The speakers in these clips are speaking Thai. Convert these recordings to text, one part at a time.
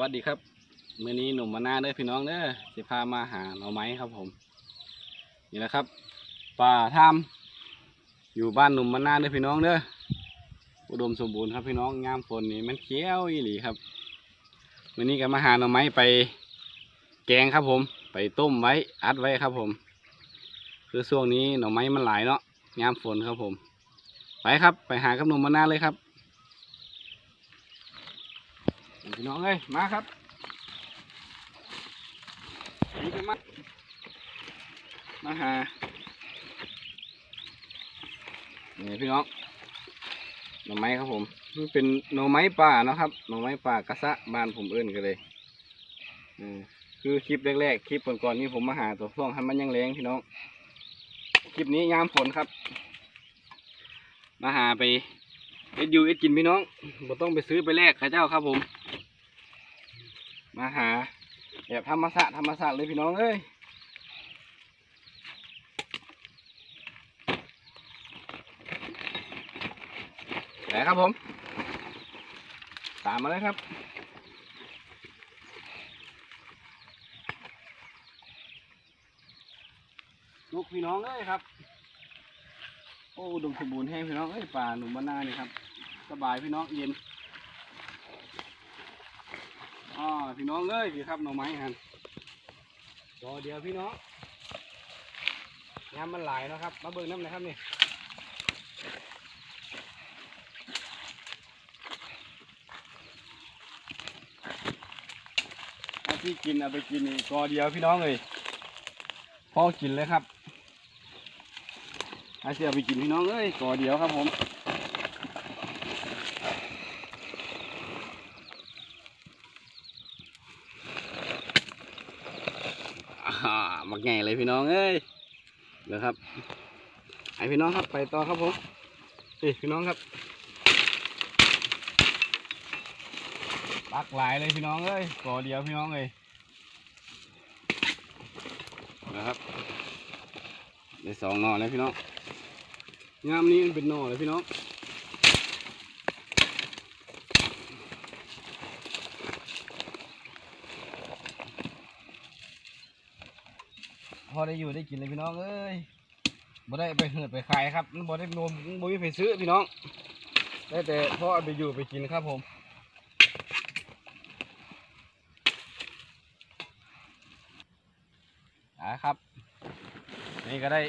วัสดีครับมื้อนี้หนุ่มมานาเด้อพี่น้องเด้อสิพามาหาหน่อไม้ครับผม นี่แหละครับ ป่าถ้ำอยู่บ้านหนุ่มมานาเด้อพี่น้องเด้ออุดมสมบูรณ์ครับพี่น้องงามฝนนี่มันเขียวอีหลีครับมื้อนี้ก็มาหาหน่อไม้ไปแกงครับผม ไปต้มไว้อัดไว้ครับผม คือช่วงนี้หน่อไม้มันหลายเนาะงามฝนครับผม ไปครับ ไปหากับหนุ่มมานาเลยครับ พี่น้องเอ้ยมาครับนี่ก็มามาหานี่พี่น้องหน่อไม้ครับผมมันเป็นหน่อไม้ป่านะครับหน่อไม้ป่ากระซะบ้านผมเอื้นกันเลยอืมคือคลิปแรกๆคลิปก่อนๆนี่ผมมาหาตัวช่วงให้มันยังแรงพี่น้องคลิปนี้ยามฝนครับ มาหาไป เอ็ดอยูเอ็ดกินพี่น้องบ่ต้องไปซื้อไปแลกข้าเจ้าครับผม มาหาแบบธรรมศาสตร์ธรรมศาสตร์เลยพี่น้องเอ้ยไหนครับผม ตามมาเลยครับลูกพี่น้องเอ้ยครับ โอ้ดมสมบูรณ์แห้งพี่น้องเอ้ยป่าหนุ่มบ้านนาเนี่ยครับ สบายพี่น้องเย็นอ๋อพี่น้องเอ้ยพี่ครับหน่อไม้หันรอเดียวพี่น้องยามมันไหลนะครับ มาเบิ่งน้ำหนะครับนี่เอาที่กินเอาไปกินนี่กอเดียวพี่น้องเลยพอกินเลยครับอาเสียไปกินพี่น้องเอ้ยกอเดียวครับผม มักใหญ่เลยพี่น้องเอ้ยเดี๋ยวครับไอพี่น้องครับไปต่อครับผมนี่พี่น้องครับปักหลายเลยพี่น้องเอ้ยก่อเดียวพี่น้องเลยนะครับได้สองนอเลยพี่น้องงามนี้มันเป็นนอเลยพี่น้อง พอได้อยู่ได้กินเลยพี่น้องเอ้ยบ่ได้ไปเหือดไปขายครับมันบ่ได้โนมบ่มีไปซื้อพี่น้อง ได้แต่พ่อเอาไปอยู่ไปกินครับผมอ่าครับ นี่ก็ได้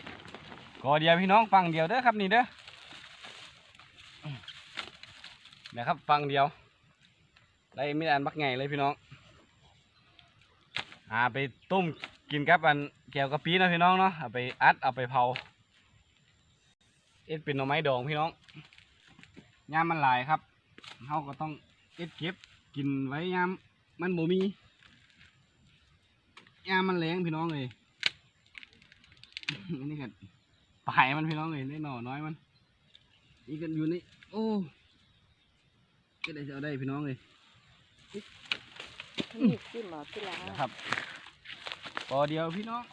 กอเดียวพี่น้องฟังเดียวเด้อครับนี่เด้อนะครับฟังเดียว ได้ไมีอันบักไงเลยพี่น้องอ่าไปต้ม กินกับอันแก้วกะปิเนาะพี่น้องเนาะเอาไปอัดเอาไปเผาเอ็ดเป็นหน่อไม้ดองพี่น้องยามมันหลายครับเขาก็ต้องเอ็ดเก็บกินไว้ยามมันบ่มียามมันแรงพี่น้องเลยอันนี้ก็ปลายมันพี่น้องเลยได้หน่อน้อยมันนี่กันอยู่นี่โอ้ก็ได้จะเอาได้พี่น้องเลยนี่ขึ้นมาที่ร้านนะครับ พอเดียวพี่น้อง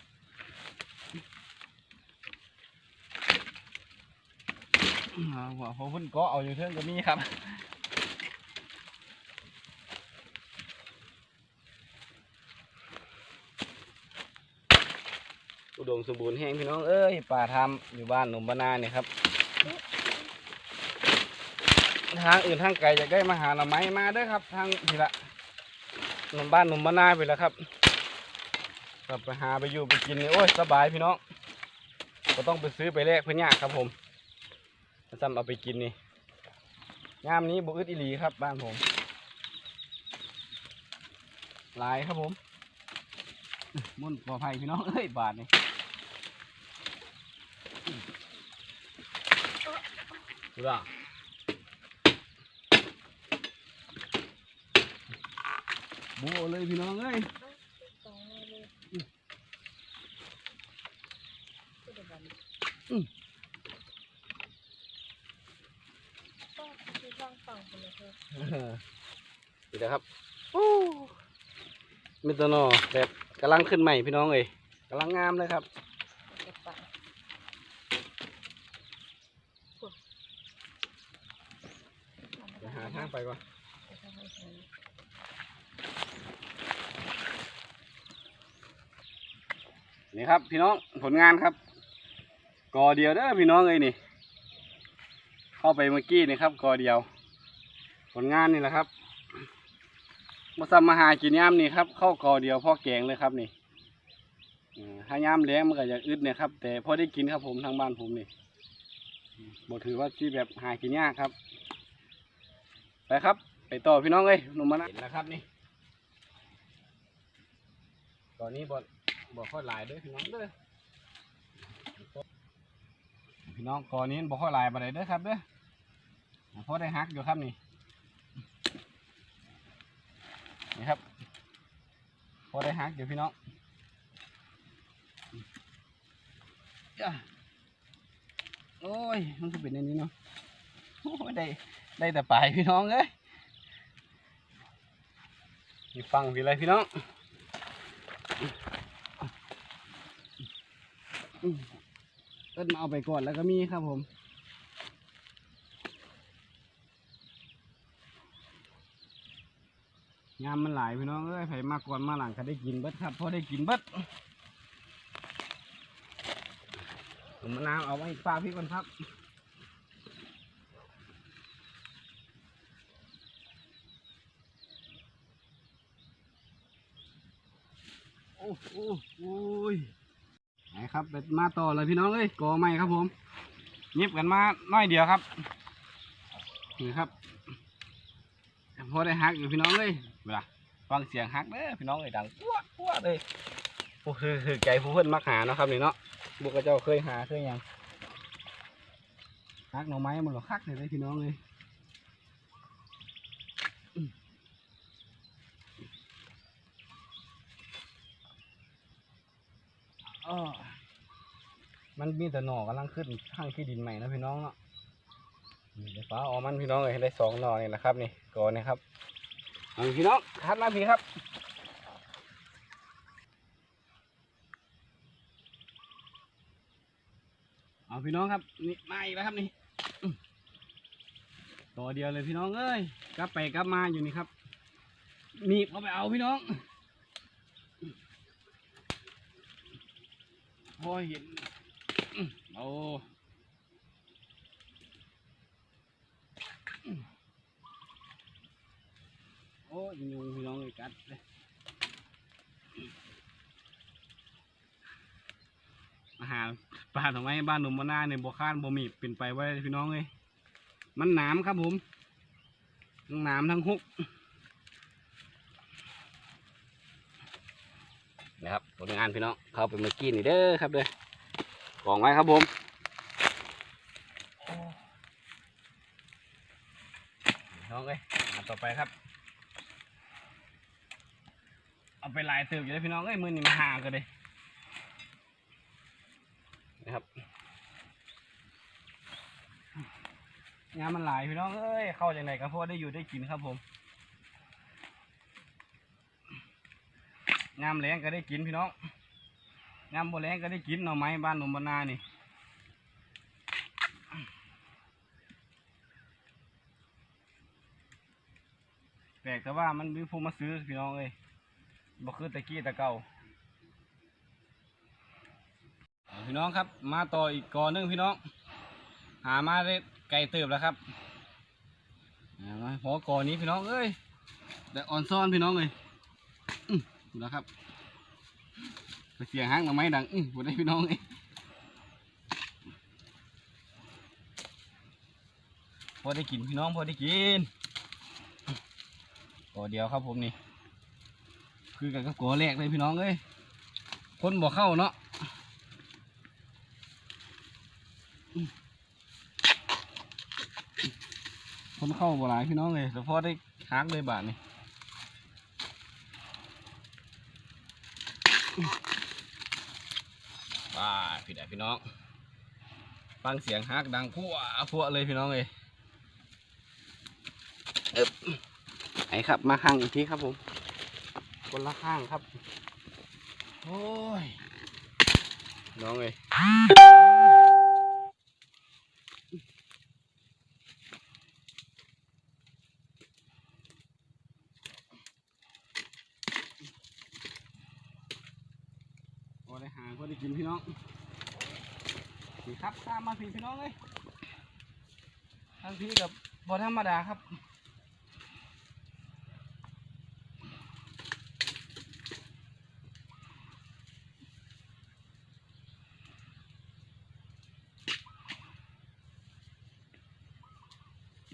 หัวหัวพุ่นเก็เอาอยู่เทิงก็มีครับอุดมสมบูรณ์แห้งพี่น้องเอ้ยป่าทำอยู่บ้านหนุ่มบ้านนาเนี่ยครับ ทางอื่นทางไกลจะได้มาหาหน่อไม้มาเด้อครับ ทางนี่ละหนุ่มบ้านหนุ่มบ้านนาไปแล้วครับ กลับไปหาไปอยู่ไปกินนี่โอ้ยสบายพี่น้องก็ต้องไปซื้อไปแลกเพื่อนยากครับผมซ้ำเอาไปกินนี่ยามนี้บุอึดอีหลีครับบ้านผมหลายครับผมมุ่นปลอดภัยพี่น้องเอ้ยบาทนี่ดูด่าโบเลยพี่น้องเอ้ย ต้คือฟังฟังคนละเพื่อนดีแล้ครับโอ้มิตโนอแบบกำลังขึ้นใหม่พี่น้องเอ้ยกำลังงามเลยครับหาทางไปก่อนนี่ครับ พี่น้องผลงานครับ กอเดียวเด้อพี่น้องเอ้ยนี่ เข้าไปเมื่อกี้นี่ครับกอเดียว ผลงานนี่แหละครับมาซ้ำมาหากินย่ามนี่ครับ เข้ากอเดียวพ่อแกงเลยครับนี่ถ้าย่ามแล้งมันก็จะอึดเนี่ยครับ แต่พอได้กินครับผมทางบ้านผมนี่บถือว่าที่แบบหากินยากครับ ไปครับ ไปต่อพี่น้องเอ้ยหนุ่มมานะเห็นแล้วครับนี่ตอนนี้บอบ่ค่อยหลายด้อพี่น้องเด้อ พี่น้องก่อนนี้บ่ค่อยลายปานเด้อครับเด้อเพราะได้ฮักอยู่ครับนี่นี่ครับพอได้ฮักอยู่พี่น้องโอ้ยมันก็เป็นอย่างนี้เนาะโอ้ได้ได้แต่ปลายพี่น้องเอ้ยนี่ฟังพี่เลยพี่น้องอ เอิ้นมาเอาไปก่อนแล้วก็มีครับผมงามมันหลายพี่น้องเอ้ยไผมากก่อนมาหลังก็ได้กินเบิดครับพอได้กินเบิดผมมะนาวเอาไว้ปลาพี่ก่อนครับโอ้โหโอ้ย ไหนครับไปมาต่อเลยพี่น้องเอ้ยกอใหม่ครับผมเงียบกันมาน้อยเดียวครับนี่ครับพอได้ฮักอยู่พี่น้องเอ้ยเวลาฟังเสียงฮักเด้อพี่น้องเอ้ยดังปั้วปั้วเลยโอ้คือคือใจผู้เพิ่อนมักหาเนาะครับนี่เนาะบุกกระเจ้าเคยหาเคยยังฮักหน่อไม้มันหรอคักเลยพี่น้องเลยอืมอ้อ มันมีแต่หน่อกำลังขึ้นข้างที่ดินใหม่นะพี่น้องเนาะเดี๋ยวฟ้าออกมันพี่น้องเลยได้สองหน่อนี่แหละครับ นี่ก่อนนะครับเอาพี่น้องคัดมาพี่ครับเอาพี่น้องครับนี่มาอีกแล้วครับนี่ต่อเดียวเลยพี่น้องเอ้ยกลับไปกลับมาอยู่นี่ครับหนีบเอาไปเอาพี่น้องโอ้ยเห็น โอ้โอ้ยยุงพี่น้องเลยกัดเลยอาหารปลาทำไมบ้านหนุ่มมาหน้าเนี่ยบ่ข้านบ่มีเป็นไปไว้พี่น้องเลยมันหนามครับผมทั้งหนามทั้งฮุกนะครับผลงานพี่น้องเข้าไปเมื่อกี้นี่เด้อครับเด้อ กองไว้ครับผมน้องเอ้ยอันต่อไปครับ เอาไปหลายเติบอยู่เลยพี่น้องเอ้ยมือนี่มาหากันเลยนะครับงานมันหลายพี่น้องเอ้ยเข้าจากไหนก็พอได้อยู่ได้กินครับผมงามแรงก็ได้กินพี่น้อง งามบแรงก็ได้กินหน่อไม้บ้านหนุ่มบานนานี่แปลกแต่ว่ามันมีผู้มาซื้อพี่น้องเอ้ยบ่คือตะกี้ตะเก่าพี่น้องครับ มาต่ออีกกอหนึงพี่น้อง หามาได้ไกลเติบแล้วครับมาพอกอนี้พี่น้องเอ้ยแต่อ่อนซ่อนพี่น้องเอ้ยดูนะครับ เสียงห้างหน่อไม้ดังอื้อบ่ได้พี่น้องเอ้พอได้กินพี่น้องพอได้กินก่อเดียวครับผมนี่ คือกันกับก่อแรกเลยพี่น้องเอ้ยคนบ่เข้าเนาะคนเข้าบ่หลายพี่น้องเลยแต่พอได้ฮักเลยบาทนี่ พี่ได้พี่น้อง ฟังเสียงฮักดังพัวพัวเลยพี่น้องเลยเอบไหนครับ มาข้างอีกทีครับผม คนละข้างครับ โอ้ย น้องเลย ได้หาพอได้กินพี่น้องนี่ ครับตามมาพี่พี่น้องเลยทางพี่กับบอธรรมดาครับ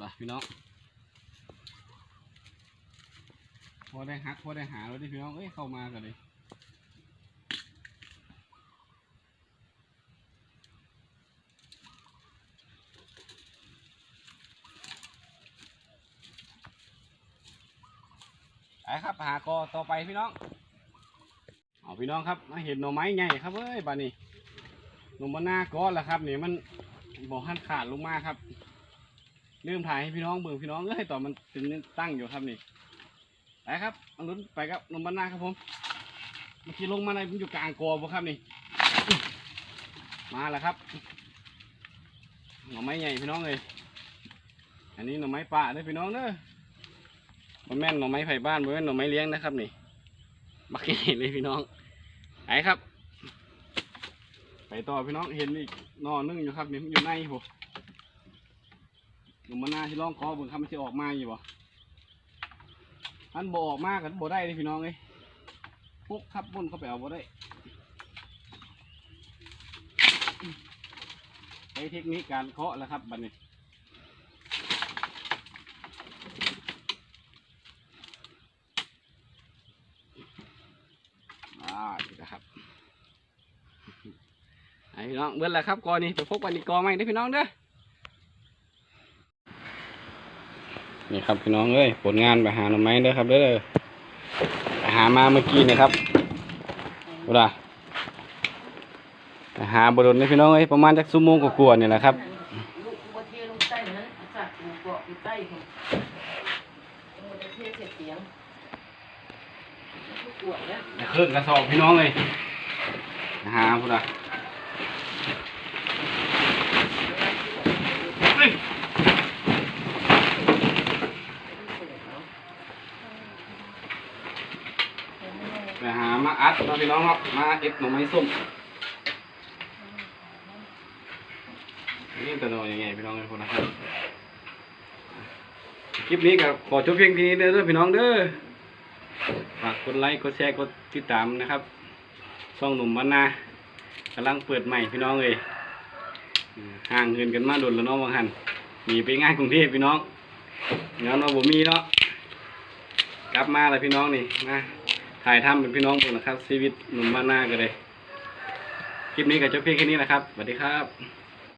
มาพี่น้องพอได้ฮักพอได้หาแล้วดิพี่น้องเอ้ยเข้ามากันเลย ไปครับหากอต่อไปพี่น้องเอาพี่น้องครับมาเห็นหน่อไม้ใหญ่ครับเอ้ยบานี้หน่อมันหน้าก้อนแล้วครับนี่มันบอกหันขาดลงมาครับลืมถ่ายให้พี่น้องเบิ่งพี่น้องเอ้ยต่อมันเป็นตั้งอยู่ครับนี่ไปครับเอาลุ้นไปครับหนมบรรณาครับผมเมื่อกี้ลงมาในมันอยู่กลางกอบ่ครับนี่มาแล้วครับหน่อไม้ใหญ่พี่น้องเลยอันนี้หน่อไม้ป่าเด้อพี่น้องเด้อ มันแม่นหน่อไม้ไผ่บ้านมันแม่นหน่อไม้เลี้ยงนะครับนี่บักใหญ่เลยพี่น้องไปครับ ไปต่อพี่น้องเห็นอีกนอนึ่งอยู่ครับนี่มันอยู่ในผมหนุ่มมันาที่ร้องคอเบิ่งคำมันจะออกมาอยู่บ่อันบ่ออกมากันบ่ได้เลยพี่น้องเอ้ยปุ๊กครับบนเขาไปเอาบ่ได้ใช้เทคนิคการเคาะแล้วครับบัดนี้อ่าดีนะครับไอ้ พี่น้องเบิ่นแล้วครับกอนี้ไปพบกันอีกกอใหม่เด้อพี่น้องเด้อนี่ครับพี่น้องเอ้ยผลงานไปหาหน่อไม้เด้อครับเด้อไปหามาเมื่อกี้นี่ครับเวลาไปหาบดนเลยพี่น้องเอ้ยประมาณจักชั่วโมงกว่าๆนี่แหละครับลูกกูบ่เทลงใต้นะสัตว์กูเกาะอยู่ใต้ผมกูจะเทเสียเสียงลูกปวดแล้วเครื่องกระสอบพี่น้องเลยไปหาพุ่นอะเฮ้ยไปหามา อพี่น้องเนาะมาเอ็ดหน่อไม้ส้มนี่ตัวโนยังไงพี่น้องทุกคนนะครับคลิปนี้ก็ขอจบเพียงเท่านี้เด้อพี่น้องเด้อฝากกดไลค์กดแชร์กดติดตามนะครับช่องหนุ่มบ้านนากำลังเปิดใหม่พี่น้องเลยห่างเงินกันมาโดนแล้วเน้องบางหันหนีไปง่ายกรุงเทพพี่น้องงั้นเราบ่มีเนาะกลับมาแล้วพี่น้องนี่นะ ถ่ายทำเป็นพี่น้องหมดนะครับชีวิตหนุ่มบ้านนากันเลยคลิปนี้ก็จบเพียงแค่นี้นะครับสวัสดีครับ